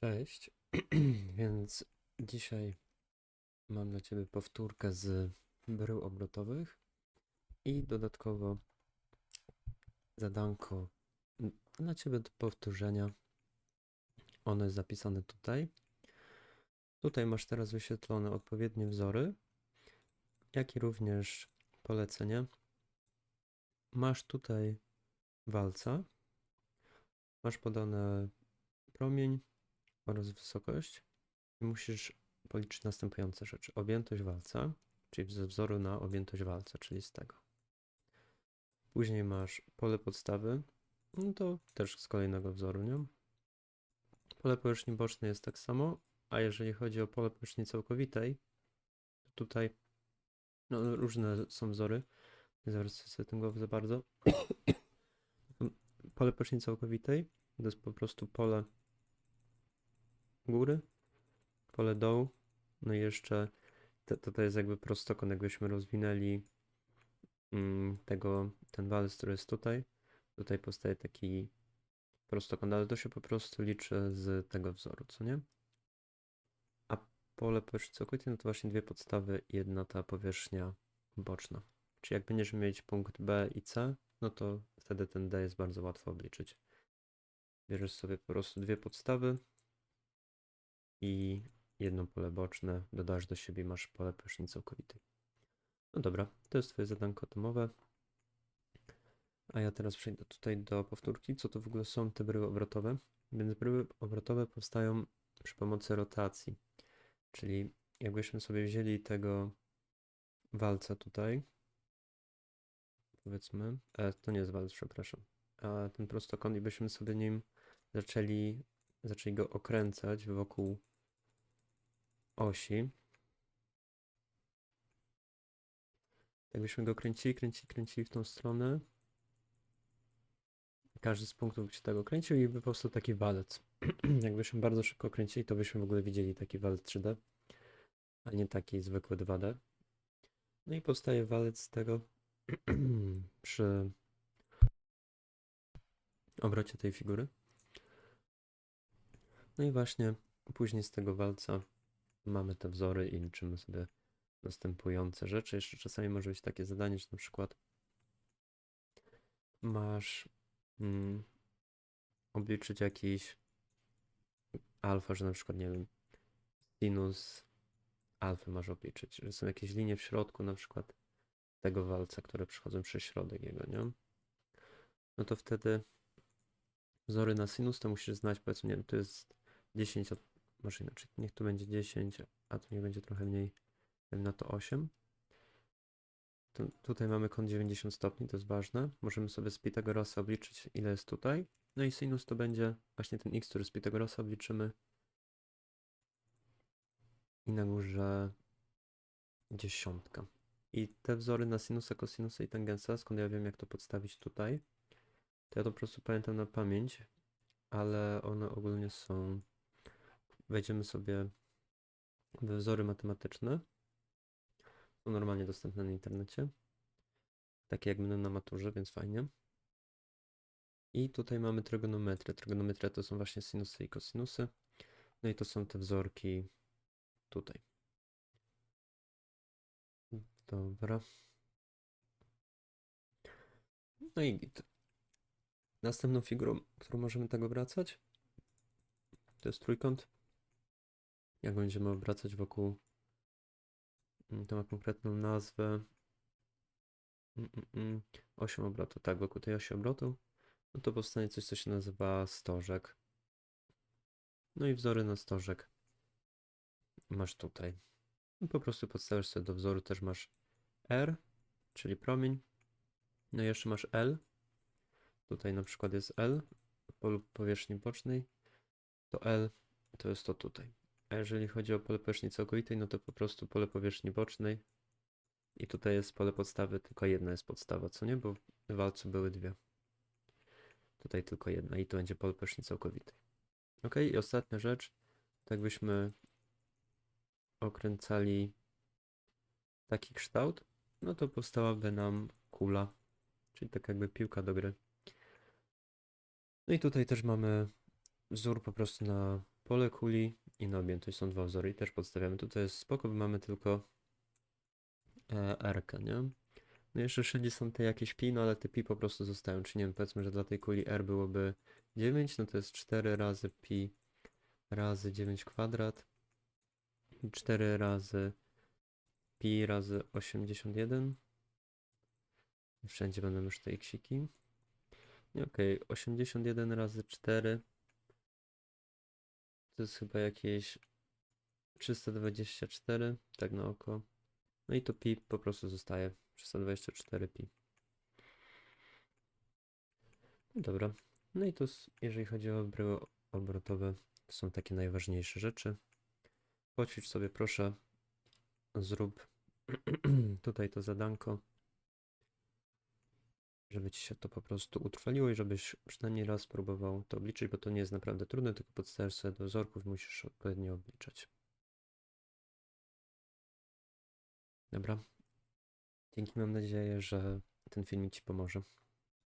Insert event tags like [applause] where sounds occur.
Cześć. [clears throat] Więc dzisiaj mam dla Ciebie powtórkę z brył obrotowych i dodatkowo zadanko dla Ciebie do powtórzenia. Ono jest zapisane tutaj. Tutaj masz teraz wyświetlone odpowiednie wzory, jak i również polecenie. Masz tutaj walca. Masz podane promień oraz wysokość. Musisz policzyć następujące rzeczy. Objętość walca, czyli ze wzoru na objętość walca, czyli z tego. Później masz pole podstawy, no to też z kolejnego wzoru, nie? Pole powierzchni bocznej jest tak samo, a jeżeli chodzi o pole powierzchni całkowitej, to tutaj no, różne są wzory. Nie zawracaj sobie tym głowy za bardzo. [coughs] pole powierzchni całkowitej to jest po prostu pole góry, pole dołu, no i jeszcze to, to, jest jakby prostokąt, jakbyśmy rozwinęli mm, tego, ten walec, który jest tutaj, tutaj powstaje taki prostokąt, ale to się po prostu liczy z tego wzoru, co nie? A pole powierzchni całkowitej, no to właśnie dwie podstawy i jedna ta powierzchnia boczna. Czyli jak będziesz mieć punkt B i C, no to wtedy ten D jest bardzo łatwo obliczyć. Bierzesz sobie po prostu dwie podstawy, i jedno pole boczne dodasz do siebie masz pole powierzchni całkowitej. No dobra, to jest twoje zadanko atomowe. A ja teraz przejdę tutaj do powtórki, co to w ogóle są te bryły obrotowe. Więc bryły obrotowe powstają przy pomocy rotacji. Czyli jakbyśmy sobie wzięli tego walca tutaj, powiedzmy, e, to nie jest walc, przepraszam, a ten prostokąt i byśmy sobie nim zaczęli, zaczęli go okręcać wokół osi. Jakbyśmy go kręcili, kręcili, kręcili w tą stronę. Każdy z punktów by się tego kręcił i by powstał taki walec. [clears throat] Jakbyśmy bardzo szybko kręcili, to byśmy w ogóle widzieli taki walec 3D, a nie taki zwykły 2D. No i powstaje walec z tego [clears throat] przy obrocie tej figury. No i właśnie później z tego walca mamy te wzory i liczymy sobie następujące rzeczy. Jeszcze czasami może być takie zadanie, że na przykład masz mm, obliczyć jakiś alfa, że na przykład, nie wiem, sinus alfy masz obliczyć, że są jakieś linie w środku na przykład tego walca, które przychodzą przez środek jego, nie? No to wtedy wzory na sinus to musisz znać, powiedzmy, nie wiem, to jest 10 od może inaczej, niech tu będzie 10, a tu niech będzie trochę mniej, na to 8. Tu, tutaj mamy kąt 90 stopni, to jest ważne. Możemy sobie z Pitagorasa obliczyć, ile jest tutaj. No i sinus to będzie właśnie ten x, który z Pitagorasa obliczymy. I na górze dziesiątka. I te wzory na sinusa, kosinusa i tangensa, skąd ja wiem, jak to podstawić tutaj, to ja to po prostu pamiętam na pamięć, ale one ogólnie są wejdziemy sobie w wzory matematyczne. Są normalnie dostępne na internecie. Takie jak będą na maturze, więc fajnie. I tutaj mamy trygonometrię. Trygonometria to są właśnie sinusy i kosinusy. No i to są te wzorki tutaj. Dobra. No i git. Następną figurą, którą możemy tak obracać, to jest trójkąt. Jak będziemy obracać wokół, mm, to ma konkretną nazwę, mm, mm, osią obrotu, tak, wokół tej osi obrotu, no to powstanie coś, co się nazywa stożek. No i wzory na stożek masz tutaj. I po prostu podstawiasz sobie do wzoru, też masz R, czyli promień, no i jeszcze masz L, tutaj na przykład jest L, w powierzchni bocznej, to L to jest to tutaj. A jeżeli chodzi o pole powierzchni całkowitej, no to po prostu pole powierzchni bocznej. I tutaj jest pole podstawy, tylko jedna jest podstawa, co nie? Bo w walcu były dwie. Tutaj tylko jedna i to będzie pole powierzchni całkowitej. Ok, i ostatnia rzecz, tak byśmy okręcali taki kształt, no to powstałaby nam kula, czyli tak jakby piłka do gry. No i tutaj też mamy wzór po prostu na pole kuli i na objętość są dwa wzory i też podstawiamy. Tutaj jest spoko, bo mamy tylko e, R, nie? No jeszcze wszędzie są te jakieś pi, no ale te pi po prostu zostają. Czy nie wiem, powiedzmy, że dla tej kuli R byłoby 9, no to jest 4 razy pi razy 9 kwadrat. i 4 razy pi razy 81. I Wszędzie będą już te xiki. I okej, 81 razy 4 to jest chyba jakieś 324, tak na oko. No i to pi po prostu zostaje 324 pi. Dobra. No i to jeżeli chodzi o obry obrotowe, to są takie najważniejsze rzeczy. Poćwicz sobie proszę, zrób [clears throat] tutaj to zadanko, żeby ci się to po prostu utrwaliło i żebyś przynajmniej raz próbował to obliczyć, bo to nie jest naprawdę trudne, tylko podstawiasz sobie do wzorków, musisz odpowiednio obliczać. Dobra. Dzięki, mam nadzieję, że ten filmik ci pomoże.